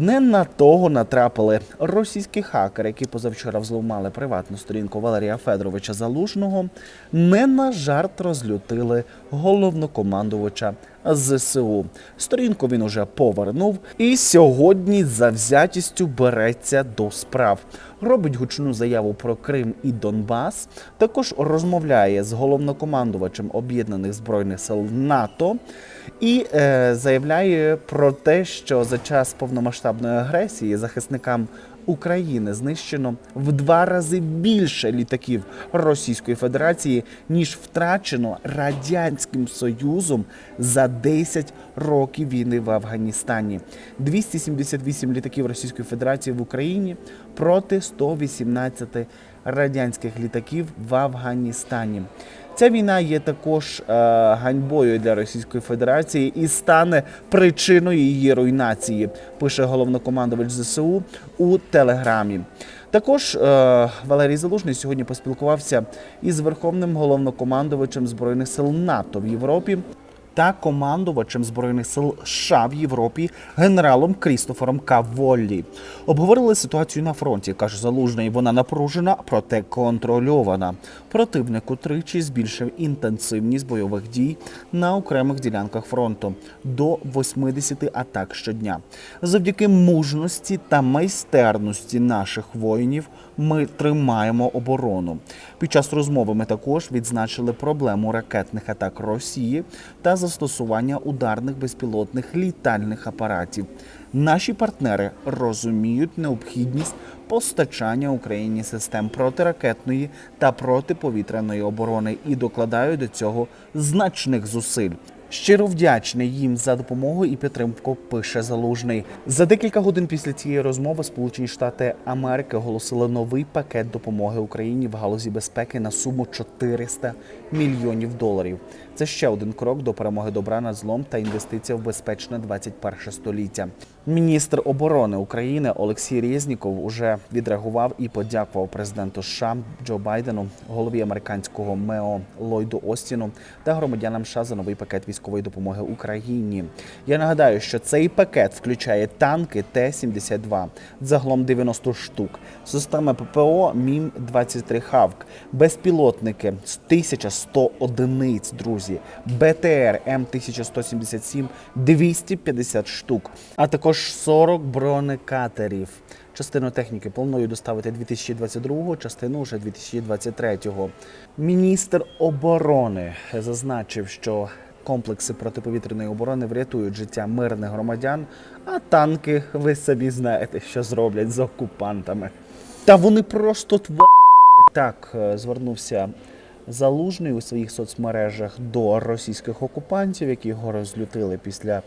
Не на того натрапили російські хакери, які позавчора взломали приватну сторінку Валерія Федоровича Залужного. Не на жарт розлютили головнокомандувача ЗСУ. Сторінку він уже повернув і сьогодні з завзятістю береться до справ. Робить гучну заяву про Крим і Донбас. Також розмовляє з головнокомандувачем Об'єднаних збройних сил НАТО і е, заявляє про те, що за час повномасштабної агресії захисникам України знищено в два рази більше літаків Російської Федерації, ніж втрачено радянським Союзом за 10 років війни в Афганістані. 278 літаків Російської Федерації в Україні проти 118 радянських літаків в Афганістані. Ця війна є також е, ганьбою для Російської Федерації і стане причиною її руйнації, пише головнокомандувач ЗСУ у Телеграмі. Також е, Валерій Залужний сьогодні поспілкувався із верховним головнокомандувачем збройних сил НАТО в Європі та командувачем збройних сил США в Європі генералом Крістофером Каволлі. Обговорили ситуацію на фронті. каже Залужний. Вона напружена, проте контрольована. Противник утричі збільшив інтенсивність бойових дій на окремих ділянках фронту до 80 атак щодня. Завдяки мужності та майстерності наших воїнів ми тримаємо оборону. Під час розмови ми також відзначили проблему ракетних атак Росії та застосування ударних безпілотних літальних апаратів. Наші партнери розуміють необхідність постачання Україні систем протиракетної та протиповітряної оборони і докладають до цього значних зусиль. Щиро вдячний їм за допомогу і підтримку. Пише залужний. За декілька годин після цієї розмови Сполучені Штати Америки оголосили новий пакет допомоги Україні в галузі безпеки на суму 400 мільйонів доларів. Це ще один крок до перемоги добра над злом та інвестиція в безпечне 21 століття. Міністр оборони України Олексій Резніков уже відреагував і подякував президенту США Джо Байдену, голові американського МЕО Ллойду Остіну та громадянам США за новий пакет військової допомоги Україні. Я нагадаю, що цей пакет включає танки Т-72, загалом 90 штук, системи ППО МІМ 23 Хавк, безпілотники 1100 одиниць, друзі, БТР М1177 250 штук, а також 40 бронекатерів. Частину техніки планую доставити 2022-го, частину вже 2023-го. Міністр оборони зазначив, що комплекси протиповітряної оборони врятують життя мирних громадян, а танки, ви самі знаєте, що зроблять з окупантами. Та вони просто тв... Так е, звернувся Залужний у своїх соцмережах до російських окупантів, які його розлютили після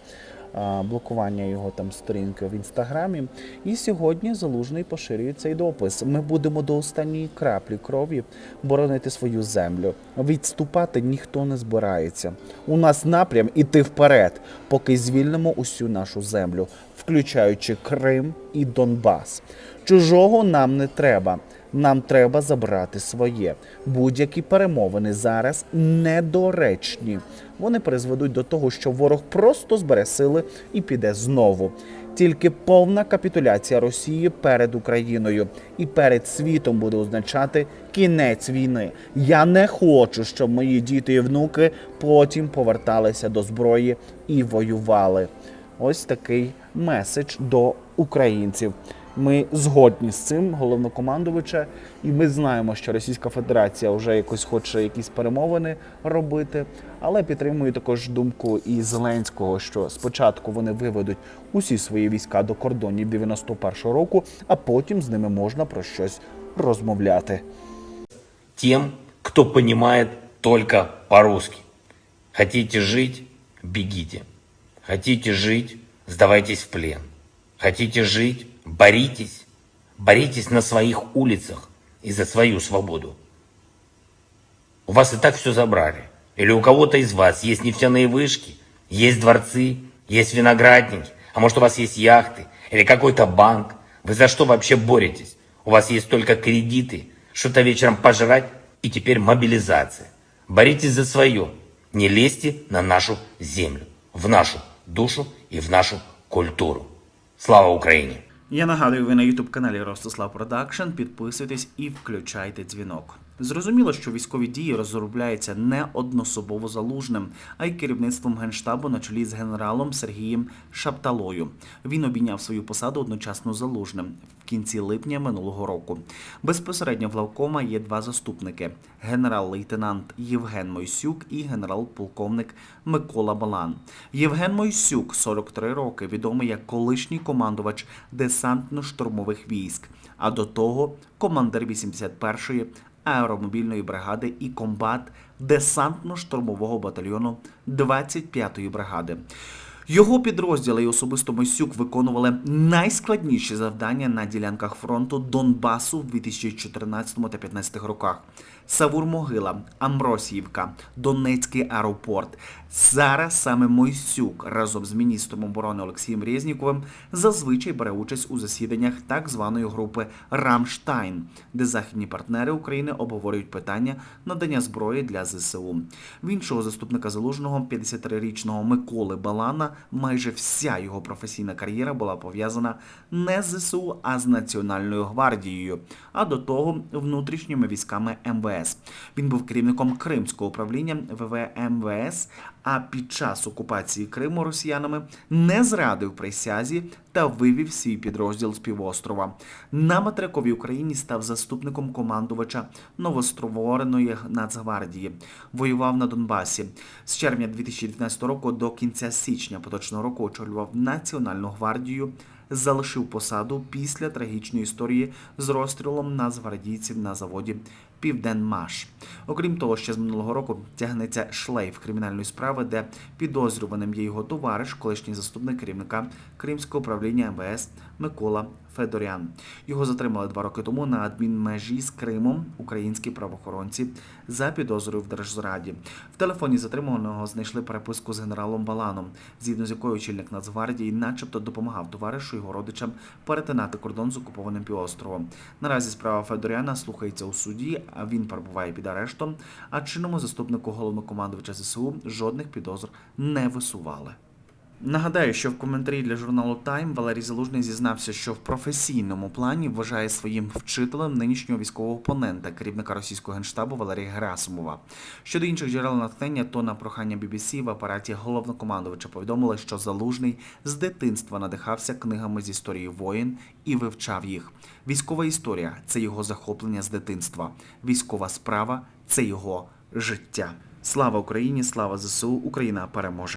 блокування його там сторінки в інстаграмі. І сьогодні Залужний поширює цей допис. Ми будемо до останньої краплі крові боронити свою землю. Відступати ніхто не збирається. У нас напрям іти вперед, поки звільнимо усю нашу землю, включаючи Крим і Донбас. Чужого нам не треба. Нам треба забрати своє. Будь-які перемовини зараз недоречні. Вони призведуть до того, що ворог просто збере сили і піде знову. Тільки повна капітуляція Росії перед Україною і перед світом буде означати кінець війни. Я не хочу, щоб мої діти і внуки потім поверталися до зброї і воювали. Ось такий меседж до українців. Ми згодні з цим, головнокомандувача, і ми знаємо, що Російська Федерація вже якось хоче якісь перемовини робити, але підтримую також думку і Зеленського, що спочатку вони виведуть усі свої війська до кордонів 91-го року, а потім з ними можна про щось розмовляти. тем, кто понимает только по-русски. Хотите жить – бегите. Хотите жить – сдавайтесь в плен. Хотите жить – боритесь. Боритесь на своих улицах и за свою свободу. У вас и так все забрали. Или у кого-то из вас есть нефтяные вышки, есть дворцы, есть виноградники, а может у вас есть яхты или какой-то банк. Вы за что вообще боретесь? У вас есть только кредиты, что-то вечером пожрать и теперь мобилизация. Боритесь за свое. Не лезьте на нашу землю, в нашу душу и в нашу культуру. Слава Украине! Я нагадую, ви на youtube каналі Ростислав Продакшн. Підписуйтесь і включайте дзвінок. Зрозуміло, що військові дії розробляються не однособово залужним, а й керівництвом генштабу на чолі з генералом Сергієм Шапталою. Він обійняв свою посаду одночасно залужним в кінці липня минулого року. Безпосередньо в Лавкома є два заступники: генерал-лейтенант Євген Мойсюк і генерал-полковник Микола Балан. Євген Мойсюк, 43 роки, відомий як колишній командувач десантно-штурмових військ, а до того командир 81-ї аеромобільної бригади і комбат десантно-штурмового батальйону 25-ї бригади. Його підрозділи і особисто Мосюк виконували найскладніші завдання на ділянках фронту Донбасу в 2014 та 2015 роках. Савур-Могила, Амбросіївка, Донецький аеропорт. Зараз саме Мойсюк разом з міністром оборони Олексієм Резніковим зазвичай бере участь у засіданнях так званої групи Рамштайн, де західні партнери України обговорюють питання надання зброї для ЗСУ. В іншого заступника залужного 53-річного Миколи Балана майже вся його професійна кар'єра була пов'язана не з ЗСУ, а з Національною гвардією, а до того внутрішніми військами МВС. Він був керівником Кримського управління ВВ МВС, а під час окупації Криму росіянами не зрадив присязі та вивів свій підрозділ з півострова. На материковій Україні став заступником командувача новоствореної Нацгвардії. Воював на Донбасі. З червня 2019 року до кінця січня поточного року очолював Національну гвардію. Залишив посаду після трагічної історії з розстрілом нацгвардійців на заводі Південмаш. Окрім того, ще з минулого року тягнеться шлейф кримінальної справи, де підозрюваним є його товариш, колишній заступник керівника Кримського управління МВС Микола Федорян. Його затримали два роки тому на адмінмежі з Кримом українські правоохоронці за підозрою в держзраді. В телефоні затриманого знайшли переписку з генералом Баланом, згідно з якою очільник Нацгвардії, начебто, допомагав товаришу його родичам перетинати кордон з окупованим півостровом. Наразі справа Федоряна слухається у суді, він перебуває під арештом. А чинному заступнику головнокомандувача ЗСУ жодних підозр не висували. Нагадаю, що в коментарі для журналу Тайм Валерій Залужний зізнався, що в професійному плані вважає своїм вчителем нинішнього військового опонента, керівника російського генштабу Валерія Герасимова. Щодо інших джерел натхнення, то на прохання BBC в апараті головнокомандувача повідомили, що Залужний з дитинства надихався книгами з історії воїн і вивчав їх. Військова історія це його захоплення з дитинства. Військова справа це його життя. Слава Україні! Слава ЗСУ! Україна переможе!